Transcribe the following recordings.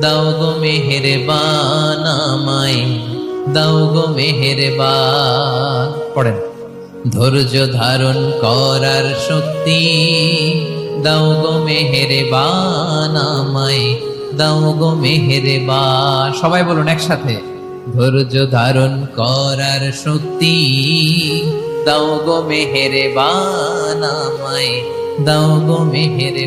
দাও গো মেহেরে বানামাই দাও গো মেহেরে পড়েন। ধৈর্য ধারণ করার শক্তি, দাও গো মেহেরে বানামাই দাও গো মেহেরে সবাই বলুন একসাথে, ধৈর্য ধারণ করার শক্তি, দাও গো মেহেরে বানামাই দাও গো মেহেরে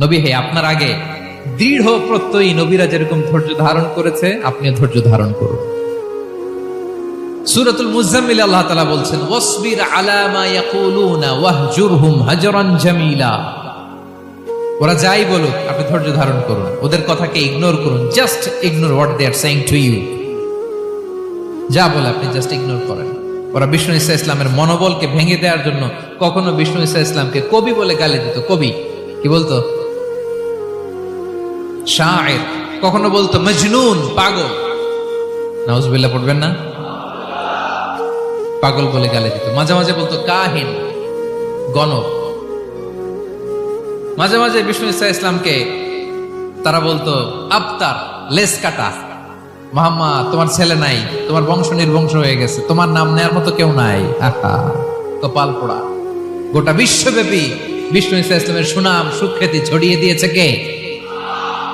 নবী হে, আপনার আগে দৃঢ় প্রত্যয়ী নবীরা যেরকম ধৈর্য ধারণ করেছে ধৈর্য ধারণ করুন। মুজাম্মিল আল্লাহ তাআলা বলছেন, ওয়াসবির ইয়াকুলুনা ওয়াহজুরহুম হাজরান জামিলা। ওরা যাই বলুক, আপনি ধৈর্য ধারণ করুন। ওদের কথাকে ইগনোর করুন, just ignore what they are saying to you. যা বলে আপনি জাস্ট ইগনোর করেন। ওরা বিষ্ণু ইসা ইসলামের মনোবলকে ভেঙে দেওয়ার জন্য কখনো বিষ্ণু ইসা ইসলামকে কবি বলে গালি দিত। কবি? কি বলতো? শায়ের কখনো বলতো মজনুন, পাগল। নাউজবিল্লাহ, পড়বেন না? পাগল বলে গালি দিত। মাঝে মাঝে বলতো কাহিন, গণক। মাঝে মাঝে বিষ্ণু ইসা ইসলামকে তারা বলতো আবতার লেস কাটা। মাহাম্মা, তোমার ছেলে নাই, তোমার বংশ নির্বংশ হয়ে গেছে, তোমার নাম নেয়ার মতো কেউ নাই। আহা, কপাল পোড়া। গোটা বিশ্বব্যাপী বিষ্ণু ইসা ইসলামের সুনাম, সুখ্যাতি ছড়িয়ে দিয়েছে কে?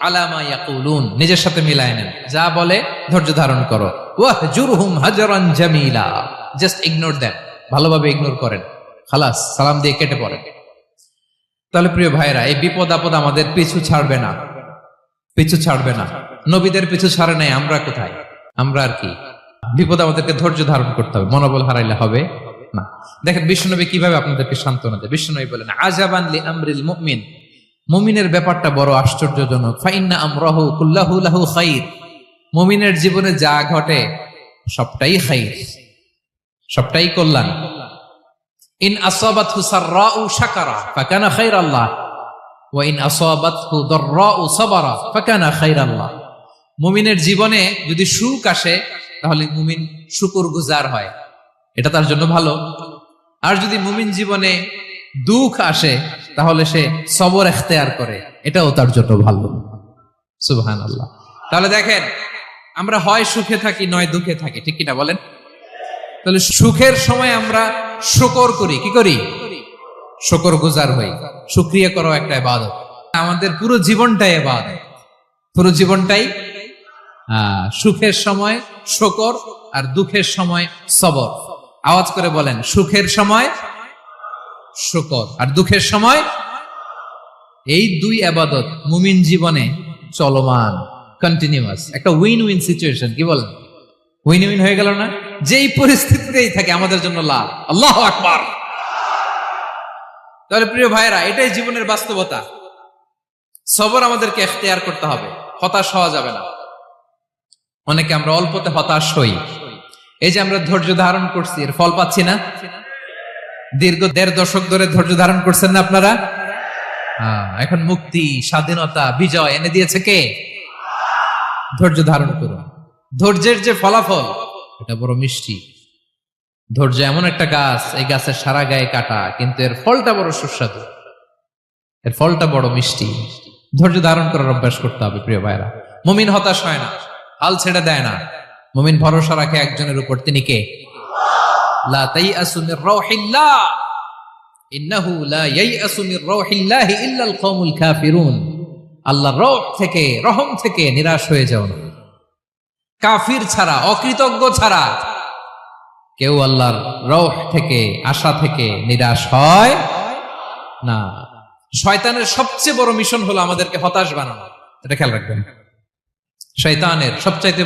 আলামা ইয়াকুলুন, নিজের সাথে মিলায় নেন। যা বলে, ধৈর্য ধারণ করো। ওয়াহজুরহুম হাজরান জামিলা। জাস্ট ইগনোর দেন ভালোভাবে ইগনোর করেন। খালাস, সালাম দিয়ে কেটে পড়েন। তাহলে প্রিয় ভাইরা এই বিপদ আপদ আমাদের পিছু ছাড়বে না। পিছু ছাড়বে না। নবীদের পিছু ছাড়ে নাই, আমরা কোথায়? আমরা আর কি? বিপদ আমাদেরকে ধৈর্য ধারণ করতে হবে, মনোবল হারাইলে হবে না। দেখেন বিষ্ণুনবী কীভাবে আপনাদেরকে সান্ত্বনা দেয়। বিষ্ণুনবী বলেন আজাবান আমরিল মুমিন। মুমিনের ব্যাপারটা বড় আশ্চর্যজনক। ফাইন্না আমরাহু কুল্লাহু লাহু খাইর। মুমিনের জীবনে যা ঘটে, সবটাই খাইর। সবটাই কল্যাণ। ইন আসাবাতহু সাররাউ শাকারা, ফাকানা খাইরাল্লাহ। ওয়া ইন আসাবাতহু দাররাউ সাবারা, ফাকানা খাইরাল্লাহ। মুমিনের জীবনে যদি সুখ আসে, তাহলে মুমিন শুকর গুজার হয়। এটা তার জন্য ভালো। আর যদি মুমিন জীবনে দুঃখ আসে, তাহলে সে সবর এখতেয়ার করে। এটাও তার জন্য ভালো। সুবহান আল্লাহ তাহলে দেখেন, আমরা হয় সুখে থাকি, নয় দুঃখে থাকি, ঠিক কিনা বলেন? তাহলে সুখের সময় আমরা শুকর করি, কি করি? শুকর গুজার হই। সুক্রিয়া করো একটা ইবাদত। আমাদের পুরো জীবনটাই ইবাদত। পুরো জীবনটাই সুখের সময় শকর আর দুঃখের সময় সবর। আওয়াজ করে বলেন, সুখের সময় শকর। আর দুঃখের সময়? এই দুই আবাদত মুমিন জীবনে চলমান কন্টিনিউয়াস একটা উইন উইন সিচুয়েশন কি বলেন? উইন উইন হয়ে গেল না? যেই পরিস্থিতিতেই থাকে, আমাদের জন্য লাভ। আল্লাহ আকবার। তাহলে প্রিয় ভাইরা এটাই জীবনের বাস্তবতা। সবর আমাদেরকে এখতিয়ার করতে হবে। হতাশ হওয়া যাবে না। অনেকে আমরা অল্পতে হতাশ হই। এই যে আমরা ধৈর্য ধারণ করছি, এর ফল পাচ্ছি না? দীর্ঘ দেড় দশক ধরে ধৈর্য ধারণ করছেন না আপনারা? এখন মুক্তি, স্বাধীনতা, বিজয় এনে দিয়েছে কে? ধৈর্য ধারণ করুন। ধৈর্যের যে ফলাফল, এটা বড় মিষ্টি। ধৈর্য এমন একটা গাছ, এই গাছের সারা গায়ে কাটা, কিন্তু এর ফলটা বড় সুস্বাদু। এর ফলটা বড় মিষ্টি। ধৈর্য ধারণ করার অভ্যাস করতে হবে, প্রিয় ভাইরা। মুমিন হতাশ হয় না, হাল ছেড়ে দেয় না। মুমিন ভরসা রাখে একজনের উপর, তিনি কে? লা তাইআসু মির রাউহিল্লাহ ইন্নাহু লা থেকে, রহম থেকে নিরাশ হয়ে যাও কাফির ছাড়া, অকৃতজ্ঞ ছাড়া কেউ রহ থেকে, আশা থেকে নিরাশ হয় না। শয়তানের সবচেয়ে বড় মিশন হলো আমাদেরকে হতাশ বানানো। এটা খেয়াল রাখবেন। শয়তানের সবচাইতে